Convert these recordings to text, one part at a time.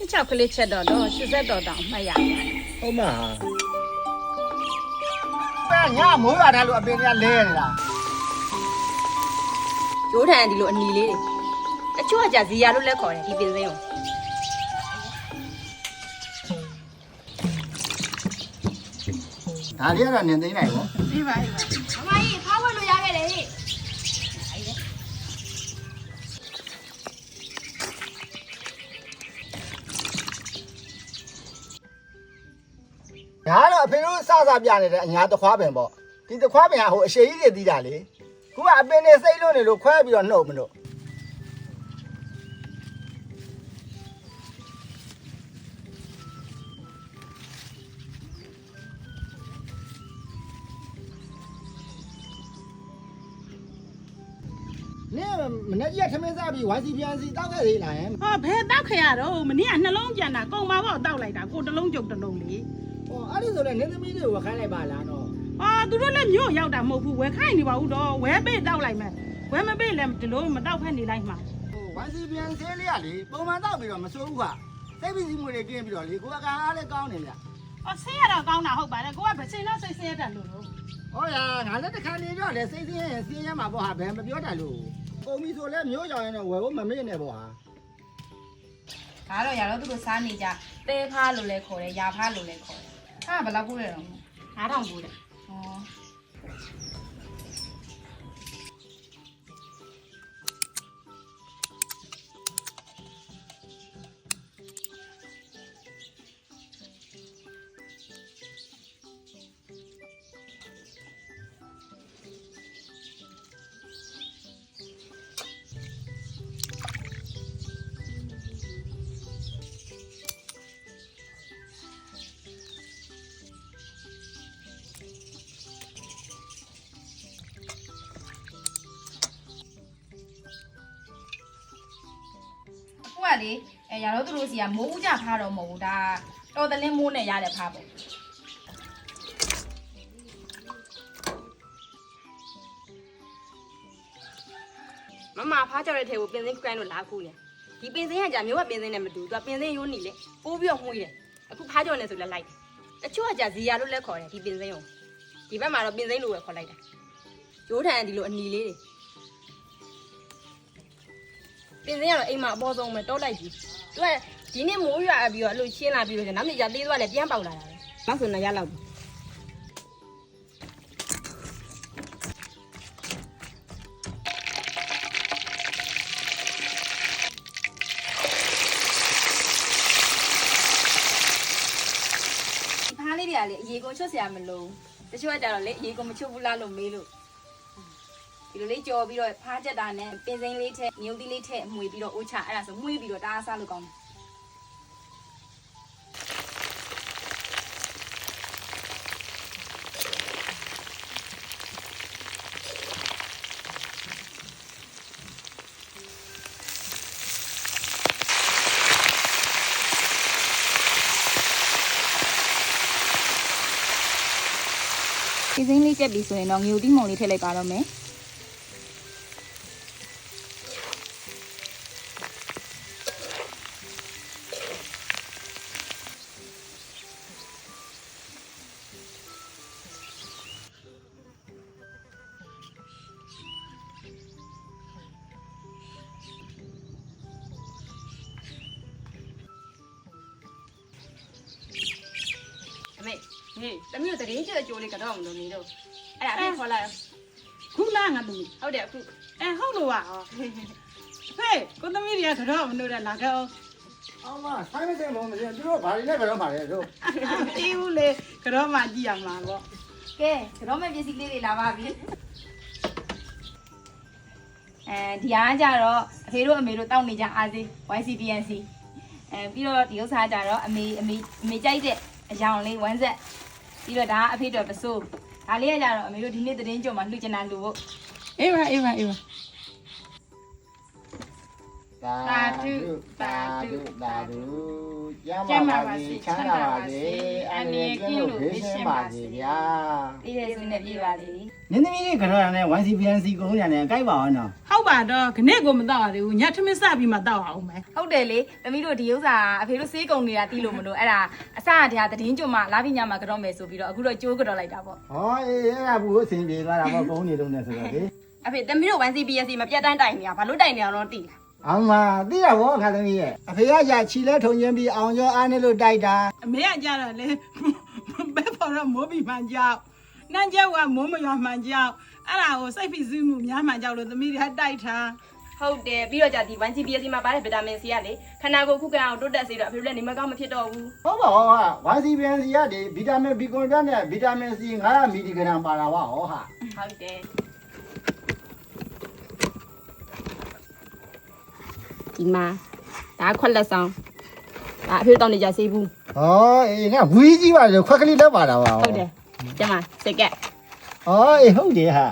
နှစ်ချောက်ကလေးချက်တော့တော့80တော်တောင်မှတ်ရတယ်ဟုတ်မှာပဲညမိုးရွာတယ်လို့အပင်တွေကလဲနေတာရိုးထန်ဒီလိုအနီလေးတွေတချို့ကကြာဇီယာလို့လည်းခေါ်တယ်ဒီပင်စင်းကိုဒါလေးကတော့နင်သိမ့်နိုင်ပေါ့အေးပါအေးပါမမ ဒါကတော့အဖေတို့စစပြနေတဲ့အညာတခွားပင်ပေါ့ဒီတခွားပင်ကဟိုအရှိကြီးတွေတီးတာလေခုကအပင်တွေစိတ်လို့နေလို့ခွဲပြီးတော့နှုတ်မလို့ နင်မနေ့ကထမင်းစားပြီး YC ပြန်စီတောက်ခဲ့သေးလားဟင်ဟောဘယ်တောက်ခရတော့မနေ့ကနှလုံးပြန်တာကုန်ပါတော့တောက်လိုက်တာကိုတစ်လုံးကြုတ်တစ်လုံးလေဟောအဲ့ဒီဆိုလည်းနင်းသမီးတွေကိုဝခိုင်းလိုက်ပါလားနော်ဟာသူတို့လည်းမြို့ရောက်တာမဟုတ်ဘူးဝယ်ခိုင်းနေပါဘူးတော့ဝဲပေးတောက်လိုက်မယ်ဝဲမပေးလည်းဒီလိုမတောက်ဖက်နေလိုက်မှာဟို YC ပြန်ဆေးလေးကလေပုံမှန်တောက်ပြီးတော့မစိုးဘူးကစိတ်ပစ္စည်းမွေတွေကင်းပြီးတော့လေကိုယ်ကအားလည်းကောင်းနေကြအော်ဆေးရတော့ကောင်းတာဟုတ်ပါတယ်ကိုကဗစင်တော့စိတ်ဆဲတတ်လို့လို့ဟောရငါလည်းတစ်ခါနေတော့လေစိတ်ဆင်းရင်ဆင်းရမှာပေါ့ဟာဘယ်မပြောတတ်လို့ ပုံပြီဆိုလဲမျိုးကြောင်ရင်တော့ဝယ်ဖို့မမေ့နဲ့ပေါ့ဟာဒါတော့ရတော့သူတို့စားနေကြတဲဖားလို့လည်းခေါ်တယ်ရာဖားလို့လည်းခေါ်တယ်ဟာဘယ်လောက်ပို့ရတော့9000ပို့တယ်ဩ လေအဲရတော့သူတို့စီကမိုးဦးကြဖားတော့မဟုတ်ဘူးဒါတော်တလင်းမိုးနဲ့ရတဲ့ဖားပေါ့မမဖားကြောက်တဲ့ထဲကိုပင်စင်းကိုင်းလို့လာခုနေဒီပင်စင်းကကြာမျိုးကပင်စင်းနဲ့မတူသူကပင်စင်းရိုးနေလေပိုးပြီးတော့မှုတယ်အခုဖားကြောက်နေဆိုလည်းလိုက်တယ်တချို့ကကြာဇီယာလို့လည်းခေါ်တယ်ဒီပင်စင်းကိုဒီဘက်မှာတော့ပင်စင်းလို့ပဲခေါ်လိုက်တာရိုးထန်ဒီလိုအနီလေးတွေ ပင်စင်းကတော့အိမ်မှာအပေါ်ဆုံးပဲတောလိုက်ပြီသူကဒီနေ့မိုးရွာပြီးတော့အဲ့လိုရှင်းလာပြီးတော့နောက်နေ့ကျသေးသွားလည်းပြန်ပေါက်လာတာပဲနောက်ဆိုတော့ရလောက်ပြီဒီဖားလေးတွေကလေအရေကုန်ချွတ်စရာမလိုတချို့ကကြတော့လေအရေကုန်မချွတ်ဘူးလားလို့မေးလို့ ဒီလိုလေးကြော်ပြီးတော့ဖားချက်တာနဲ့ပင်စိမ်းလေးထက်မြုပ်သီးလေးထက်မှွေပြီးတော့အိုးချအဲ့ဒါဆိုမှွေပြီးတော့တအားစားလို့ကောင်းတယ်ပင်စိမ်းလေးချက်ပြီးဆိုရင်တော့ငြိုတိမုံလေးထည့်လိုက်ပါတော့မယ် မေဟေးတမီးတို့တရင်ကျအကျိုးလေးကတော့မလို့နေတော့အဲ့ဒါအဖေခေါ်လိုက်အောင်ခုလားငါသမီးဟုတ်တယ်အခုအဲဟုတ်လို့ပါဟောဖေကိုသမီးတွေကကတော့မလို့တဲ့လာကောအောင်မဆိုင်မစင်ဘုံမစင်သူတို့ဘာတွေနဲ့ဘယ်တော့မှလဲတို့အေးဦးလေကတော့မှကြည့်ရမှာပေါ့ကဲကတော့မဲ့ပစ္စည်းလေးတွေလာပါပြီအဲဒီအားကြတော့အဖေတို့အမေတို့တောက်နေကြအားစေး YCPNC အဲပြီးတော့ဒီဥစ္စာကြတော့အမေအမေအမေကြိုက်တဲ့အယောင်လေးဝမ်းဆက် ပြီးတော့ဒါကအဖေတို့ပစိုးဒါလေးကကြတော့အမေတို့ဒီနေ့သတင်းကြုံမှာလှူချင်တာလှူဖို့အေးပါအေးပါအေးပါတာဓုတာဓုကျမ်းမာပါစေချမ်းသာပါစေအန္တရာယ်ကင်းလို့ဘေးရှင်းပါစေဗျာပြည့်တဲ့ဆုနဲ့ပြည့်ပါစေနင်းသမီးလေးကတော့လည်း 1CPNC ကုန်းညာနဲ့ကြိုက်ပါအောင်နော် ဟုတ်ပါတော့ခနဲ့ကိုမတော့ရသေးဘူးညထမင်းစပြီးမှတောက်အောင်မယ်ဟုတ်တယ်လေသမီးတို့ဒီဥစ္စာအဖေတို့စေးကုန်နေတာတီးလို့မလို့အဲ့ဒါအစအတည်းကသတင်းကြုံမှလာပြီးညမှာကြော့မယ်ဆိုပြီးတော့အခုတော့ကြိုးကြော့လိုက်တာပေါ့ဟောအေးအဲ့ဒါဘူးအဆင်ပြေသွားတာပေါ့ကုန်းနေလုံးနဲ့ဆိုတော့လေအဖေတမီးတို့ 1CPSC မပြတ်တမ်းတိုင်နေတာဘာလို့တိုင်နေအောင်တော့တိလားအမသိရဘောခါသမီးရဲ့အဖေကကြာခြီလဲထုံချင်းပြီးအောင်ကျော်အားနဲ့လို့တိုက်တာအမေကကြတော့လေဘက်ပေါ်တော့မိုးပြီးမှကြောက်နန်းကျောက်ကမိုးမရွာမှကြောက် အဲ့ဒါကိုစိတ်ဖိစီးမှုများမှကြောက်လို့သမီးတွေကတိုက်ထားဟုတ်တယ်ပြီးတော့ကြာဒီ 1CPSC မှာပါတဲ့ဗီတာမင် C ကလေခန္ဓာကိုယ်ခုခံအောင်တိုးတက်စေတော့အဖေတို့လည်းနေမကောင်းမဖြစ်တော့ဘူးဟုတ်ပါဟောဟာ 1CPNC ကဒီဗီတာမင် B ကွန်ပြတ်နဲ့ဗီတာမင် C 900မီလီဂရမ်ပါတာပါဟောဟာဟုတ်တယ်ဒီမှာဒါခွက်လက်ဆောင်ဒါအဖေတို့တောင်းနေကြစေးဘူးဟောအေးငါဝီးကြီးပါလေခွက်ကလေးလက်ပါတာပါဟုတ်တယ်ကျမစက်ကက်ဟော အေးဟုတ်တယ်ဟာ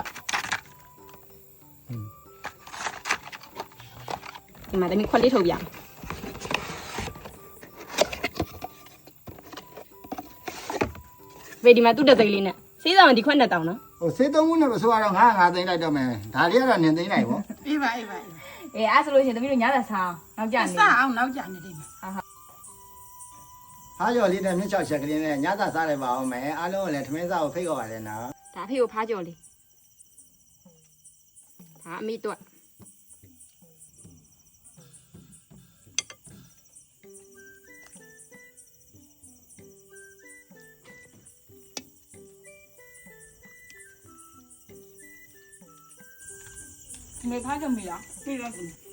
ဒီမှာတမီးခွက်လေးထုတ်ပြအောင်ဖေဒီမှာတူတက်သိန်းလေးနဲ့စေးဆောင်ဒီခွက်နဲ့တောင်းနော်ဟိုစေးသုံးခုနဲ့မဆိုတော့ငါငါသိမ့်လိုက်တော့မယ်ဒါလေးကတော့နင်သိမ့်လိုက်ဗောအေးပါအေးပါအေးပါအေးအဲ့ဆိုလို့ရှိရင်သမီးတို့ညသာဆောင်နောက်ကြအနေစအောင်နောက်ကြနေတယ်မှာဟာကျော်လေးနဲ့မြင့်ချောက်ချက်ကလေးနဲ့ညသာစားလိုက်ပါအောင်မယ်အားလုံးကလည်းထမင်းစားကိုဖိတ်ခေါ်ပါတယ်နော် ဒါအဖေကိုဖားကြော်လေးဒါအမေတော့မေဖားကြပြီ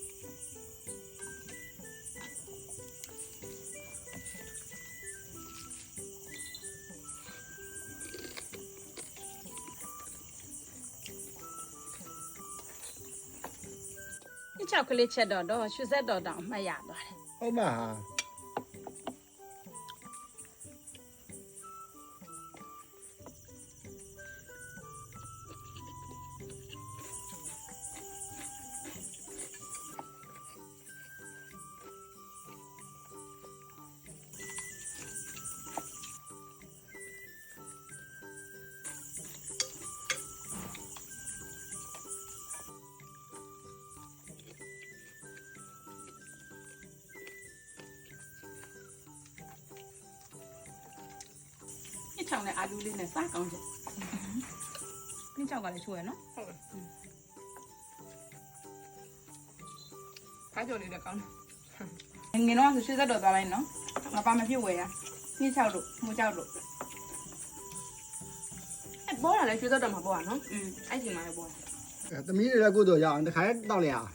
ချောက်ကလေးချက်တော့တော့ရွှေဆက်တော်တောင်မှတ်ရသွားတယ်ဟုတ်ပါဟာ ညချောင်းနဲ့အာလူလေးနဲ့စားကောင်းချက်နင်းချောက်ကလည်းချိုးရနော်ဖားကြော်လေးလည်းကောင်းတယ်ငင်တော့ဆိုရှေ့ဆက်တော့သွားလိုက်နော်ငါပါမဖြစ်ဝယ်ရနင်းချောက်တို့မူချောက်တို့အဲပေါ်လာလဲရွှေဆက်တော်မှာပေါ်တာနော်อืมအဲ့ဒီမှာလည်းပေါ်တာသမီးတွေလည်းကိုယ်တော့ရအောင်တခါတောက်လိုက်အောင်